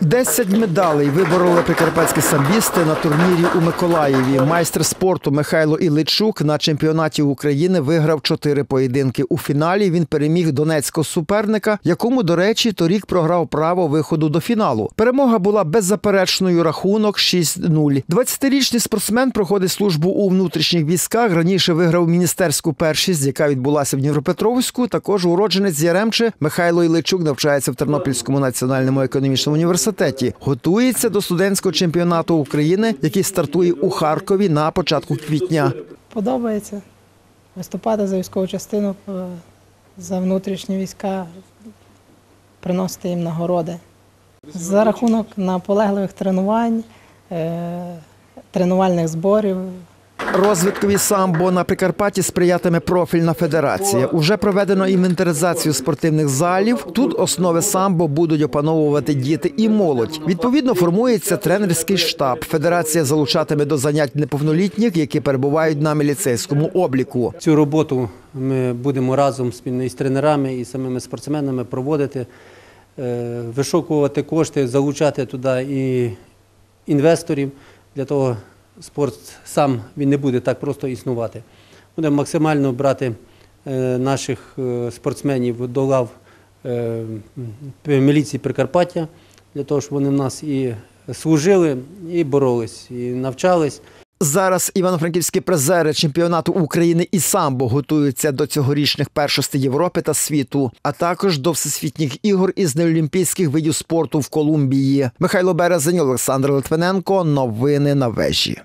Десять медалей вибороли прикарпатські самбісти на турнірі у Миколаєві. Майстер спорту Михайло Іличук на чемпіонаті України виграв чотири поєдинки. У фіналі він переміг донецького суперника, якому, до речі, торік програв право виходу до фіналу. Перемога була беззаперечною. Рахунок 6-0. 20-річний спортсмен проходить службу у внутрішніх військах. Раніше виграв міністерську першість, яка відбулася в Дніпропетровську. Також уродженець Яремче Михайло Іличук навчається в Тернопільському національному економічному університеті. Готується до студентського чемпіонату України, який стартує у Харкові на початку квітня. Подобається виступати за військову частину, е, за внутрішні війська, приносити їм нагороди. За рахунок наполегливих тренувань, е, тренувальних зборів, Розвиткові самбо на Прикарпатті сприятиме профільна федерація. Уже проведено інвентаризацію спортивних залів. Тут основи самбо будуть опановувати діти і молодь. Відповідно, формується тренерський штаб. Федерація залучатиме до занять неповнолітніх, які перебувають на міліцейському обліку. Цю роботу ми будемо разом спільно із тренерами і самими спортсменами проводити, е, вишукувати кошти, залучати туди і інвесторів для того, спорт сам він не буде так просто існувати. Будемо максимально брати е, наших е, спортсменів до лав е, міліції Прикарпаття, для того, щоб вони в нас і служили, і боролись, і навчались. Зараз івано-франківські призери чемпіонату України і самбо готуються до цьогорічних першостей Європи та світу, а також до всесвітніх ігор із неолімпійських видів спорту в Колумбії. Михайло Березень, Олександр Литвиненко. Новини на вежі.